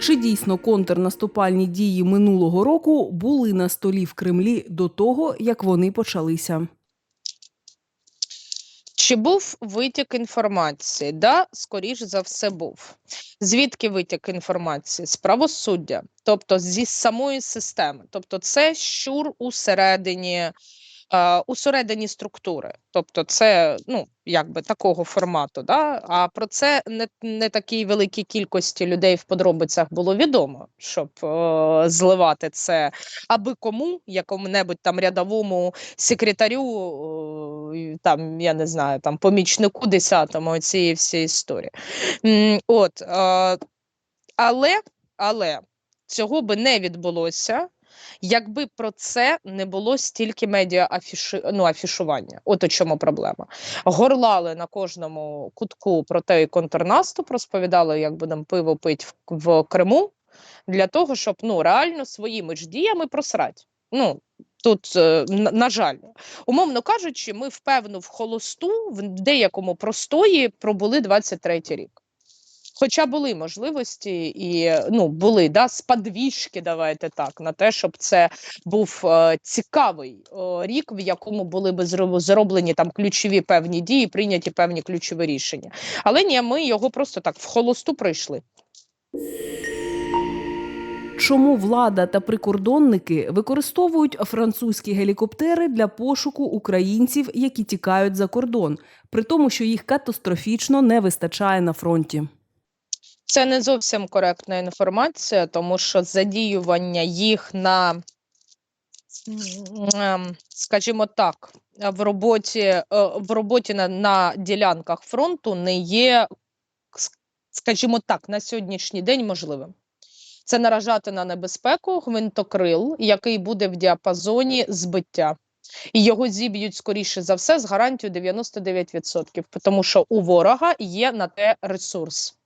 Чи дійсно контрнаступальні дії минулого року були на столі в Кремлі до того, як вони почалися? Чи був витік інформації? Да, скоріш за все, був. Звідки витік інформації? З правосуддя, тобто зі самої системи. Тобто, це щур усередині, усередині структури. Тобто, це ну, якби такого формату. Да? А про це не, не такій великій кількості людей в подробицях було відомо, щоб е, зливати це аби кому, якому-небудь там рядовому секретарю, і там, я не знаю, там помічнику десятому цієї всієї історії. От, е, але, але цього би не відбулося, якби про це не було стільки медіа ну, афішування. От у чому проблема. Горлали на кожному кутку про той контрнаступ, розповідали, як будемо пиво пити в, в Криму, для того, щоб ну, реально своїми ж діями просрати. Ну, Тут, е, на жаль, умовно кажучи, ми впевно в холосту, в деякому простої пробули 23 рік. Хоча були можливості і ну були да сподвіжки, давайте так, на те, щоб це був е, цікавий е, рік, в якому були би зро- зроблені там ключові певні дії, прийняті певні ключові рішення. Але ні, ми його просто так в холосту пройшли. Чому влада та прикордонники використовують французькі гелікоптери для пошуку українців, які тікають за кордон, при тому, що їх катастрофічно не вистачає на фронті? Це не зовсім коректна інформація, тому що задіювання їх на, ем, скажімо так, в роботі, е, в роботі на, на ділянках фронту не є, скажімо так, на сьогоднішній день можливим. Це наражати на небезпеку гвинтокрил, який буде в діапазоні збиття. І його зіб'ють скоріше за все з гарантією 99%, тому що у ворога є на те ресурс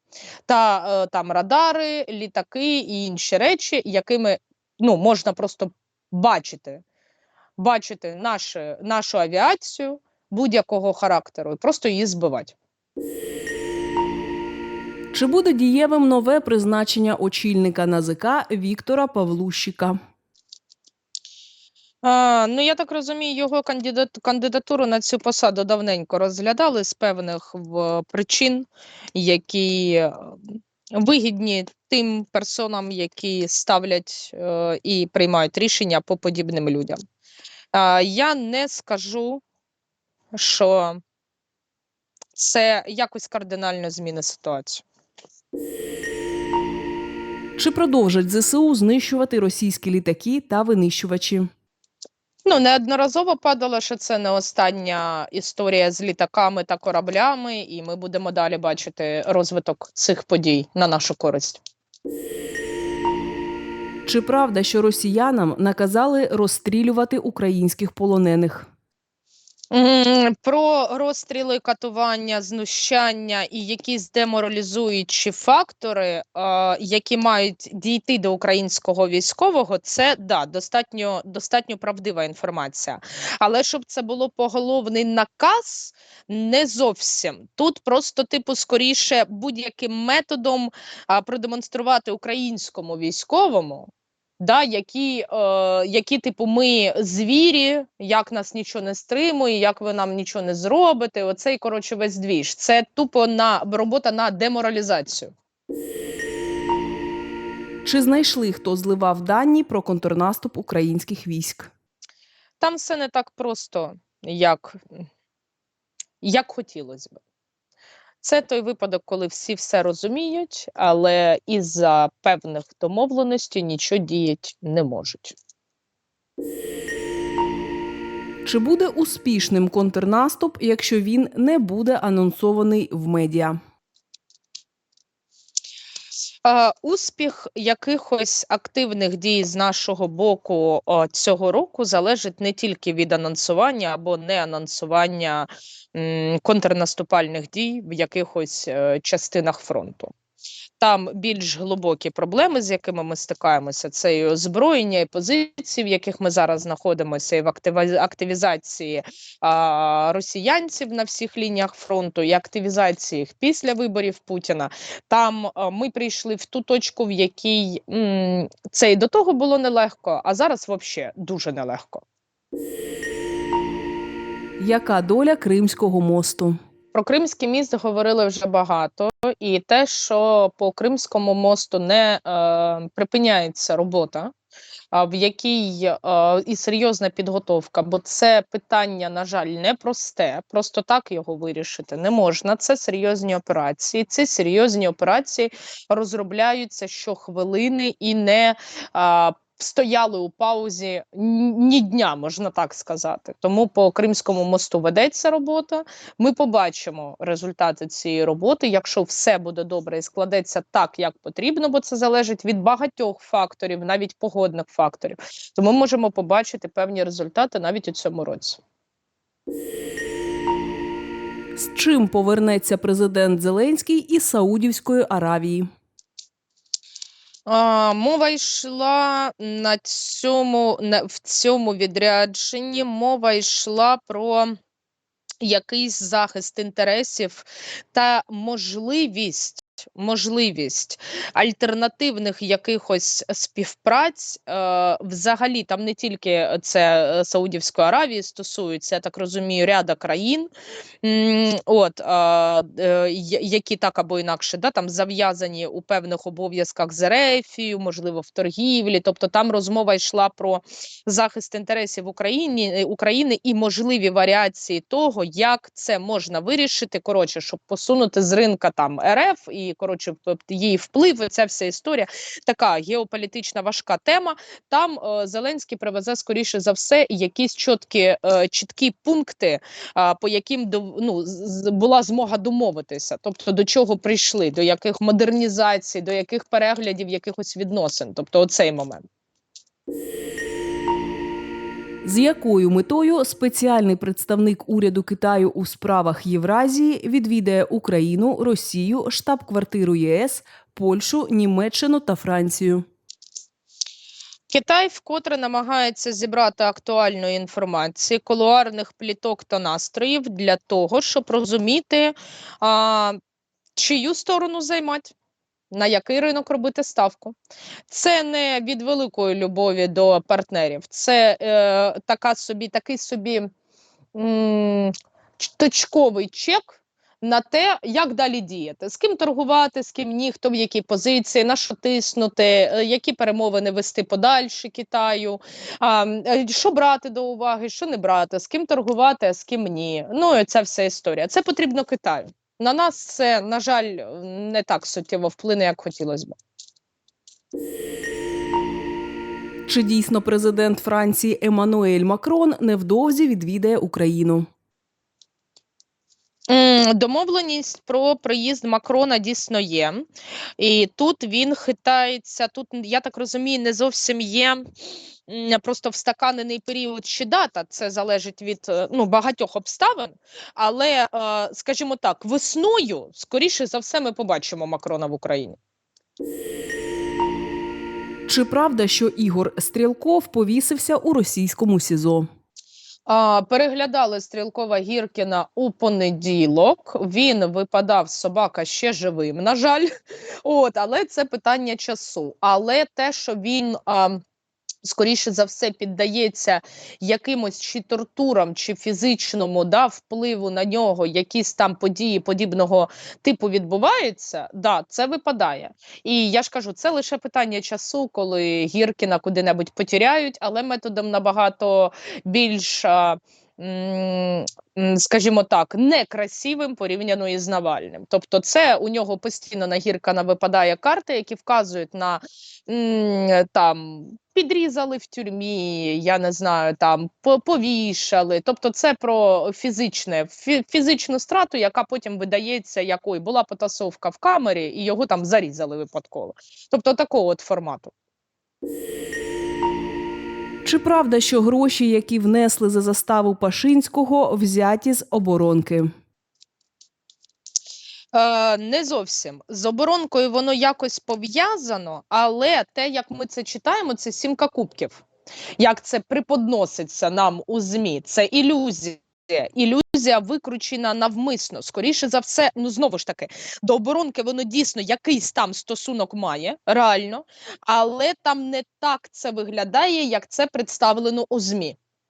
та е, там радари, літаки і інші речі, якими ну, можна просто бачити, бачити наші, нашу авіацію будь-якого характеру і просто її збивати. Чи буде дієвим нове призначення очільника НАЗК Віктора Павлущика? А, ну, я так розумію, його кандидат, кандидатуру на цю посаду давненько розглядали з певних в, причин, які е, вигідні тим персонам, які ставлять е, і приймають рішення по подібним людям. А, я не скажу, що це якось кардинально змінить ситуацію. Чи продовжать ЗСУ знищувати російські літаки та винищувачі? Ну, неодноразово падало, що це не остання історія з літаками та кораблями, і ми будемо далі бачити розвиток цих подій на нашу користь. Чи правда, що росіянам наказали розстрілювати українських полонених? Про розстріли, катування, знущання і якісь деморалізуючі фактори, які мають дійти до українського військового, це да, достатньо, достатньо правдива інформація. Але щоб це було поголовний наказ, не зовсім. Тут просто, типу, скоріше будь-яким методом продемонструвати українському військовому. Да, які, е, які, типу, ми звірі, як нас нічого не стримує, як ви нам нічого не зробите. Оцей, коротше, весь двіж. Це тупо на робота на деморалізацію. Чи знайшли хто зливав дані про контрнаступ українських військ? Там все не так просто, як, як хотілося б. Це той випадок, коли всі все розуміють, але із-за певних домовленостей нічого діяти не можуть. Чи буде успішним контрнаступ, якщо він не буде анонсований в медіа? Успіх якихось активних дій з нашого боку цього року залежить не тільки від анонсування або не анонсування контрнаступальних дій в якихось е, частинах фронту. Там більш глибокі проблеми, з якими ми стикаємося, це і озброєння, і позиції, в яких ми зараз знаходимося, і в активізації а, росіянців на всіх лініях фронту, і активізації їх після виборів Путіна. Там а, ми прийшли в ту точку, в якій м, це і до того було нелегко, а зараз взагалі дуже нелегко. Яка доля Кримського мосту? Про Кримський міст говорили вже багато, і те, що по Кримському мосту не е, припиняється робота, в якій е, і серйозна підготовка, бо це питання, на жаль, непросте. Просто так його вирішити не можна. Це серйозні операції. Ці серйозні операції розробляються щохвилини і не е, стояли у паузі ні дня, можна так сказати. Тому по Кримському мосту ведеться робота. Ми побачимо результати цієї роботи, якщо все буде добре і складеться так, як потрібно, бо це залежить від багатьох факторів, навіть погодних факторів. То ми можемо побачити певні результати навіть у цьому році. З чим повернеться президент Зеленський із Саудівської Аравії? А, мова йшла на цьому на, в цьому відрядженні. Мова йшла про якийсь захист інтересів та можливість. Можливість альтернативних якихось співпраць е, взагалі там не тільки це е, Саудівської Аравії стосується, я так розумію, ряда країн, от, е, які так або інакше да, там зав'язані у певних обов'язках з Ерефією, можливо, в торгівлі. Тобто там розмова йшла про захист інтересів Україні, е, України і можливі варіації того, як це можна вирішити. Коротше, щоб посунути з ринка там РФ і коротше п- п- її вплив. і Ця вся історія така геополітична важка тема. Там е, Зеленський привезе скоріше за все якісь чіткі, е, чіткі пункти, а, по яким ну, з- була змога домовитися. Тобто до чого прийшли, до яких модернізацій, до яких переглядів якихось відносин. Тобто, оцей момент. З якою метою спеціальний представник уряду Китаю у справах Євразії відвідає Україну, Росію, штаб-квартиру ЄС, Польщу, Німеччину та Францію? Китай вкотре намагається зібрати актуальної інформації, колуарних пліток та настроїв для того, щоб розуміти, а, чию сторону займати, на який ринок робити ставку. Це не від великої любові до партнерів, це е, така собі, такий собі м, точковий чек. На те, як далі діяти, з ким торгувати, з ким ні, хто в якій позиції, на що тиснути, е, які перемовини вести подальше Китаю, а, е, що брати до уваги, що не брати, з ким торгувати, а з ким ні. Ну ця вся історія. Це потрібно Китаю. На нас це, на жаль, не так суттєво вплине, як хотілося б. Чи дійсно президент Франції Еммануель Макрон невдовзі відвідає Україну? Домовленість про приїзд Макрона дійсно є, і тут він хитається. Тут я так розумію, не зовсім є просто встаканений період чи дата. Це залежить від е, ну багатьох обставин. Але, е, скажімо так, весною, скоріше за все, ми побачимо Макрона в Україні. Чи правда, що Ігор Стрілков повісився у російському СІЗО? Переглядали Стрілкова Гіркіна у понеділок. Він випадав собака ще живим, на жаль. От, але це питання часу. Але те, що він. А, Скоріше за все піддається якимось чи тортурам, чи фізичному да, впливу на нього, якісь там події подібного типу відбуваються, да, це випадає. І я ж кажу, це лише питання часу, коли Гіркіна куди-небудь потіряють, але методом набагато більш, скажімо так, некрасивим порівняно із Навальним. Тобто, це у нього постійно на Гіркана випадає карти, які вказують на там. Підрізали в тюрмі, я не знаю, там по- повішали. Тобто, це про фізичне фізичну страту, яка потім видається, якою була потасовка в камері, і його там зарізали випадково. Тобто, такого от формату. Чи правда, що гроші, які внесли за заставу Пашинського, взяті з оборонки? Е, не зовсім з оборонкою воно якось пов'язано, але те, як ми це читаємо, це сімка кубків. Як це преподноситься нам у ЗМІ, це ілюзія. Ілюзія викручена навмисно. Скоріше за все, ну знову ж таки, до оборонки воно дійсно якийсь там стосунок має, реально, але там не так це виглядає, як це представлено у ЗМІ.